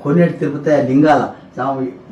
కొన్నేటి తిరుపతయ్య లింగాల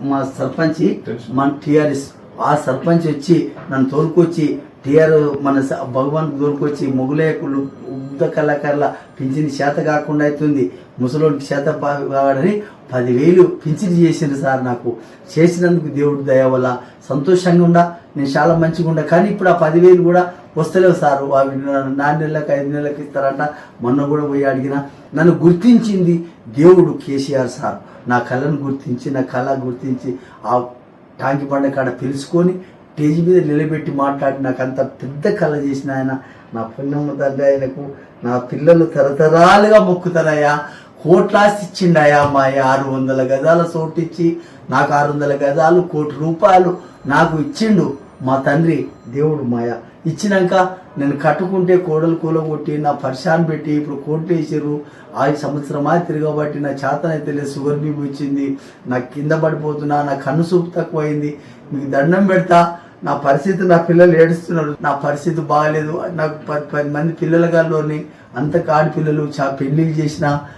మా సర్పంచి మన టిఆర్ఎస్ ఆ సర్పంచ్ వచ్చి నన్ను తోలుకొచ్చి టిఆర్ మన భగవాన్ తోలుకొచ్చి మొగులేకులు ఉద్ద కళాకారుల పింఛని చేత కాకుండా అవుతుంది ముసలోడికి చేత కావాలని పదివేలు పింఛని చేసిండు సార్ నాకు. చేసినందుకు దేవుడి దయ వల్ల సంతోషంగా ఉండా నేను చాలా మంచిగా ఉండా. కానీ ఇప్పుడు ఆ పదివేలు కూడా వస్తలేవు సార్. అవి నాలుగు నెలలకు ఐదు నెలలకు ఇస్తారంట. మొన్న కూడా పోయి అడిగిన నన్ను గుర్తించింది దేవుడు కేసీఆర్ సార్. నా కళను గుర్తించి నా కళ గుర్తించి ఆ టాంకి పండ కాడ తెలుసుకొని స్టేజ్ మీద నిలబెట్టి మాట్లాడి నాకు అంత పెద్ద కళ చేసిన ఆయన. నా పుణ్యమ్మ తండ్రి ఆయనకు నా పిల్లలు తరతరాలుగా మొక్కుతారయ్యా. కోట్లాస్తి ఇచ్చిండయా మా ఆరు వందల గజాల ఇచ్చి నాకు ఆరు వందల గజాలు కోటి రూపాయలు నాకు ఇచ్చిండు మా తండ్రి దేవుడు మాయ. ఇచ్చినాక నేను కట్టుకుంటే కోడలు కూలగొట్టి నా పరిశాన్ పెట్టి ఇప్పుడు కోట్లు వేసారు ఆ సంవత్సరమా తిరగబట్టి నా చేతనైతే లేదు షుగర్ బీపీ వచ్చింది నా కింద పడిపోతున్నా నా కన్ను చూపు తక్కువైంది మీకు దండం పెడతా. నా పరిస్థితి నా పిల్లలు ఏడుస్తున్నారు. నా పరిస్థితి బాగాలేదు. నాకు పది పది మంది పిల్లల గారిలోని అంత కాడి పిల్లలు చా పెళ్ళిళ్ళు చేసిన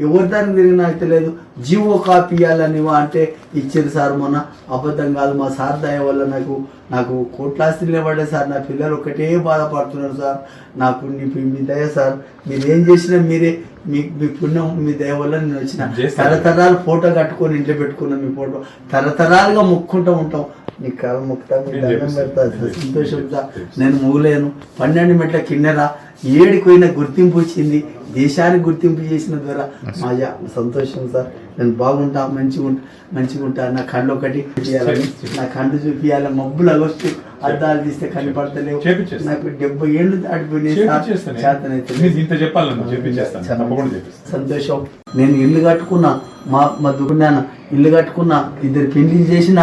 ఎవరి దానికి తిరిగినా అయితే లేదు. జీవో కాపీ ఇవ్వాలని అంటే ఇచ్చారు సార్ మొన్న. అబద్ధం కాదు మా సార్ దయ వల్ల నాకు నాకు కోట్లాస్తి నిలబడే సార్. నా పిల్లలు ఒకటే బాధపడుతున్నారు సార్. నాకు మీ దయ సార్. మీరు ఏం చేసినా మీరే మీ మీ పుణ్యం మీ దయ వల్ల నేను వచ్చిన. తరతరాలు ఫోటో కట్టుకొని ఇంట్లో పెట్టుకున్నాం మీ ఫోటో. తరతరాలుగా మొక్కుంటూ ఉంటాం. నీ కాలు మొక్కుతా మీ దండం. పెడతా నేను సంతోషం చేపిస్తాను. నేను మూలేను. పన్నెండు మెట్ల కిన్నెర ఏడికి పోయిన గుర్తింపు వచ్చింది. దేశానికి గుర్తింపు చేసిన ద్వారా మా యా- సంతోషం సార్. నేను బాగుంటా మంచిగా ఉంటా మంచిగా ఉంటా నా కళ్ళు ఒకటి చూపియాలని నా కళ్ళు చూపియాలి. మబ్బులు అగొచ్చు అద్దాలు తీస్తే కనపడతలేవు. నాకు డెబ్బై ఏళ్ళు దాటిపోయినాయి సంతోషం. నేను ఇల్లు కట్టుకున్నా మా మా దుకున్నాన ఇల్లు కట్టుకున్నా ఇద్దరు పెళ్ళి చేసిన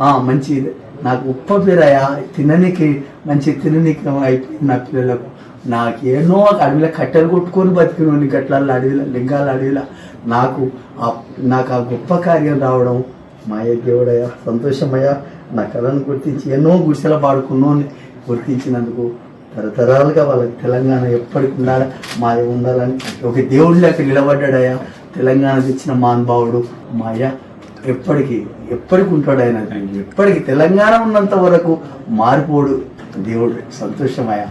ఆ, మంచి నాకు ఉప్ప పేరయ్యా తిననీకి మంచి తిననీకి అయిపోయింది నా పిల్లలకు. నాకేనో ఒక అడవిలో కట్టెలు కొట్టుకొని బతికినోని గట్ల అడవిలో లింగాల అడవిలో. నాకు ఆ- నాకు ఆ గొప్ప కార్యం రావడం మాయ దేవుడయ్యా సంతోషమయ్యా. నా కళను గుర్తించి ఎన్నో గుడిసెల పాడుకున్నోని గుర్తించినందుకు తరతరాలుగా వాళ్ళకి తెలంగాణ ఎప్పటికి ఉండాలి మాయ ఉండాలని ఒక దేవుడి లేక నిలబడ్డాడయ్యా. తెలంగాణ తెచ్చిన మహానుభావుడు మాయ ఎప్పటికీ ఎప్పటికి ఉంటాడు ఆయన. ఎప్పటికి తెలంగాణ ఉన్నంత వరకు మారిపోడు దేవుడు. సంతోషమయ్యా.